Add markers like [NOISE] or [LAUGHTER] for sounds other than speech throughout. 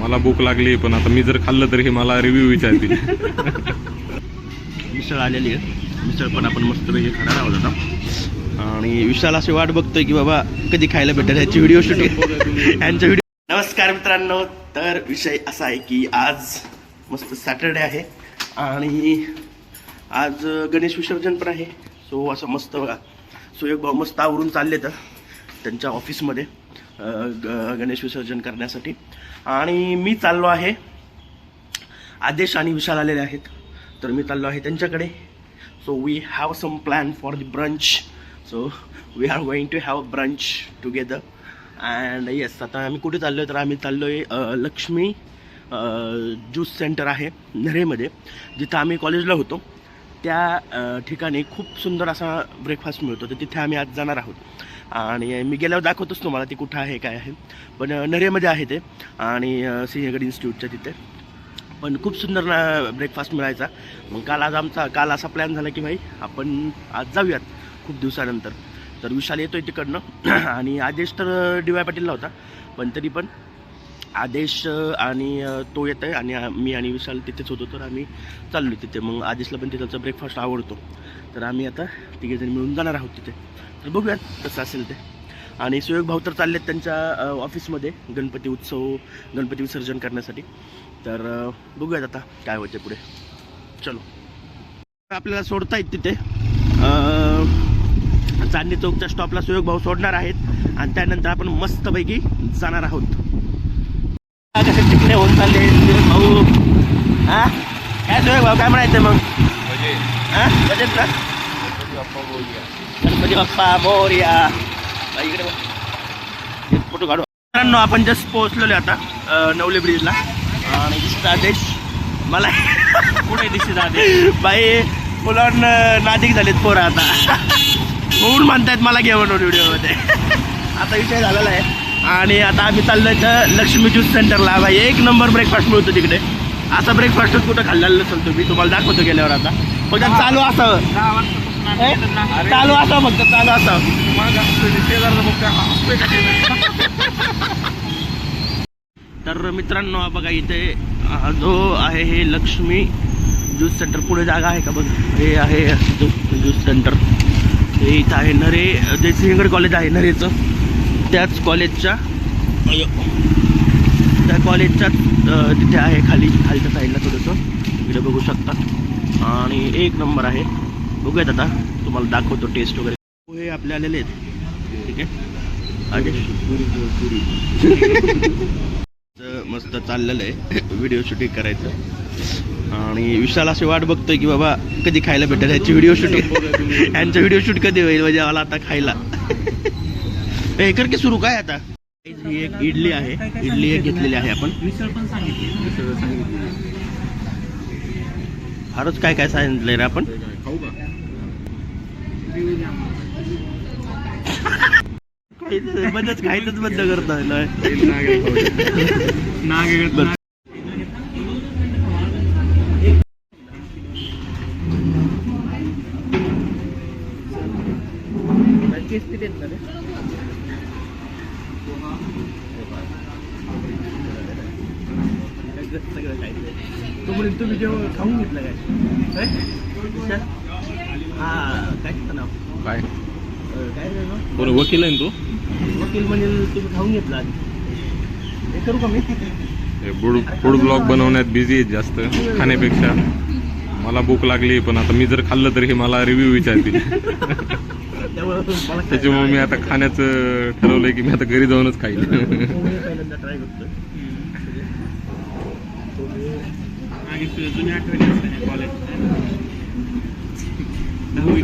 मला भूक लागली पण आता मी जर खाल्लं तर हे मला रिव्ह्यू विचारतील. मिसळ आलेली आहे मिसळ पण आपण मस्तपैकी खाणार आहोत आता. आणि विशाल अशी वाट बघतोय की बाबा कधी खायला भेटेल ह्याची व्हिडिओ शूटिंग यांचा व्हिडिओ नमस्कार मित्रांनो तर विषय असा आहे की आज मस्त सॅटरडे आहे. आणि आज गणेश विसर्जन पण आहे. सो असं मस्त बघा. सो एक भाऊ मस्त आवरून चालले तर त्यांच्या ऑफिसमध्ये गणेश विसर्जन करण्यासाठी. आणि मी चाललो आहे. आदेश आणि विशाल आलेले आहेत. तर मी चाललो आहे त्यांच्याकडे. So we have some plan for the brunch so we are going to have brunch together and yes आता आम्ही कुठे चाललो आहे तर आम्ही चाललो आहे लक्ष्मी ज्यूस सेंटर आहे नरेमध्ये. जिथं आम्ही कॉलेजला होतो. त्या ठिकाणी खूप सुंदर असा ब्रेकफास्ट मिळतो. तर तिथे आम्ही आज जाणार आहोत. आणि मी गेल्यावर दाखवतोच तुम्हाला ती कुठं आहे काय आहे. पण नरेमध्ये आहे ते. आणि सिंहगड इन्स्टिट्यूटच्या तिथे. पण खूप सुंदर ना ब्रेकफास्ट मिळायचा. मग काल आज आमचा काल असा प्लॅन झाला की भाई आपण आज जाऊयात खूप दिवसानंतर. तर विशाल येतोय तिकडनं. [CLEARS THROAT] आणि आदेश तर डी वाय पाटीलला होता. पण तरी पण आदेश आणि तो येत आहे आणि मी आणि विशाल तिथेच होतो तर आम्ही चाललो तिथे. मग आदेशला पण तिथलचा ब्रेकफास्ट आवडतो. तर आम्ही आता तिघेजण मिळून जाणार आहोत तिथे. तर बघूयात कसं असेल ते. आणि सुयोग भाऊ तर चाललेत त्यांच्या ऑफिसमध्ये गणपती उत्सव गणपती विसर्जन करण्यासाठी. तर बघूयात आता काय होते पुढे. चलो. आपल्याला सोडतायत तिथे. चांदणी चौकच्या स्टॉपला सुयोग भाऊ सोडणार आहेत. आणि त्यानंतर आपण मस्तपैकी जाणार आहोत. कसे तिकडे होऊन चालले भाऊ. हा? काय सुयोग भाऊ काय म्हणायचं मग? हा? बजेट ना? गणपती बाप्पा मोर्या. इकडे बघ. फोटो काढू. मित्रांनो आपण जस्ट पोहोचलेलो आता नवले ब्रिजला. आणि दिसत आदेश. मला कुठे दिसत आदेश? बाई मुलं नादिक झालेत पोरं आता. [LAUGHS] म्हणून म्हणतायत मला घे म्हणून व्हिडिओमध्ये आता विषय झालेला आहे. आणि आता आम्ही चाललोय तर लक्ष्मी ज्यूस सेंटरला. बाई एक नंबर ब्रेकफास्ट मिळतो तिकडे. असा ब्रेकफास्टच कुठं खाल्लेलं नसेल तुम्ही. तुम्हाला दाखवतो गेल्यावर आता. फक्त चालू असावं? चालू असावं फक्त चालू असावं [LAUGHS] तर मित्रांनो बघा इथे जो आहे हे लक्ष्मी ज्यूस सेंटर. पुढे जागा आहे का बघ? हे आहे ज्यूस सेंटर. हे इथं आहे नरे जे सिंहगड कॉलेज आहे नरेचं. त्याच कॉलेजच्या. त्या कॉलेजच्याच तिथे आहे खाली खालच्या साईडला थोडंसं. इकडे बघू शकता. आणि एक नंबर आहे. बघूयात आता. तुम्हाला दाखवतो टेस्ट वगैरे. पोहे आपले आलेले आहेत. ठीक आहे? [LAUGHS] मस्त चाललेलं आहे. व्हिडिओ शूटिंग करायचं. आणि विशाल अशी वाट बघतोय की बाबा कधी खायला भेटेल ह्याची व्हिडिओ शूटिंग यांचं व्हिडिओ शूट कधी होईल? म्हणजे मला आता खायला. हे कर की सुरू काय आता? ही एक इडली आहे. इडली एक घेतलेली आहे आपण. फारच काय काय सांगितलंय रे आपण? खायचंच बंद करतोय बस. सगळं खायचं तोपर्यंत तुम्ही जेव्हा खाऊन घेतलं काय? काय? हा काय नाव? काय? काय? कोण वकील आहे ना तू? वकील म्हणजे तुम्ही खाऊन घेतला आधी. हे करू का मी? हे फूड फूड ब्लॉग बनवण्यात बिझी आहेत जास्त खाण्यापेक्षा. मला भूक लागली पण आता मी जर खाल्लं तर हे मला रिव्ह्यू विचारतील. त्यामुळे मला त्याच्यामुळे मी आता खाण्याचं ठरवलंय की मी आता घरी जाऊनच खाईल. पहिल्यांदा ट्राय करतोय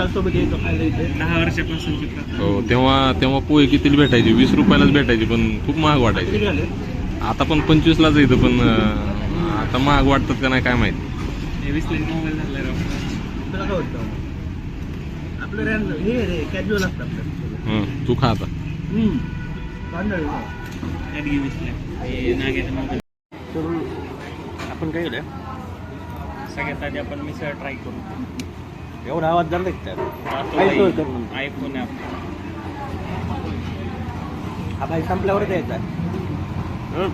सोबत यायचो खायला इथे दहा वर्षापासून हो तेव्हा तेव्हा पोहे कितीला भेटायचे? वीस रुपयालाच भेटायचे पण खूप महाग वाटायचे. किती आता पण पंचवीसलाच येतं पण आता महाग वाटतात का नाही काय माहिती. वीसला मोबाईल झाला राव. तुला काय वाटतं? आपलं रॅन हे रे कॅज्युअल असतं आपलं. हं, तू खा आता. तांदळ तर आपण काय केलं? सगळ्यात आधी आपण मिसळ ट्राय करू एवढा आवाज आहे आपला हा भाई संपल्यावर द्यायचा हं.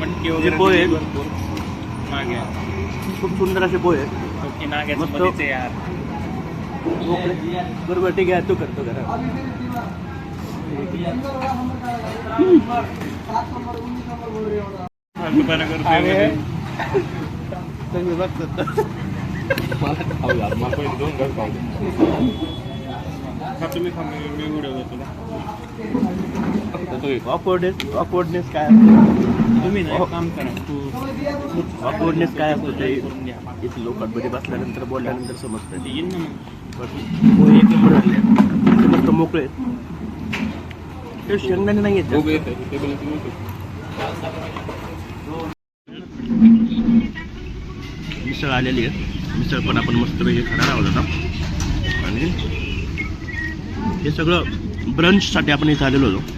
मटकी वगैरे पोहे. मागे खूप सुंदर असे पोहे तो की मस्त. आहे यार. बरोबर ठीक आहे तू करतो करा दुकानं. मध्ये. तुम्ही बघतो मला खाऊ द्या. मला पहिले दोन घास खाऊ द्या. तुम्ही खा मी मी व्हिडिओ घेतो देतो एक. ऑकवर्डनेस ऑकवर्डनेस काय असतो तुम्ही ना काम करा तू ऑकवर्डनेस काय असतो ते इथे लोकांमध्ये बसल्यानंतर बोलल्यानंतर समजतं ते येईन ना मग एक नंबर झाले मोकळे ते शेंगदाणे नाही येत दोघं जास्त. येत आहे. टेबल इथे मिळतो. मिसळ आलेली आहे मिसळ पण आपण मस्तपैकी खाणार आहोत आता. आणि हे सगळं ब्रंचसाठी आपण इथं आलेलो होतो.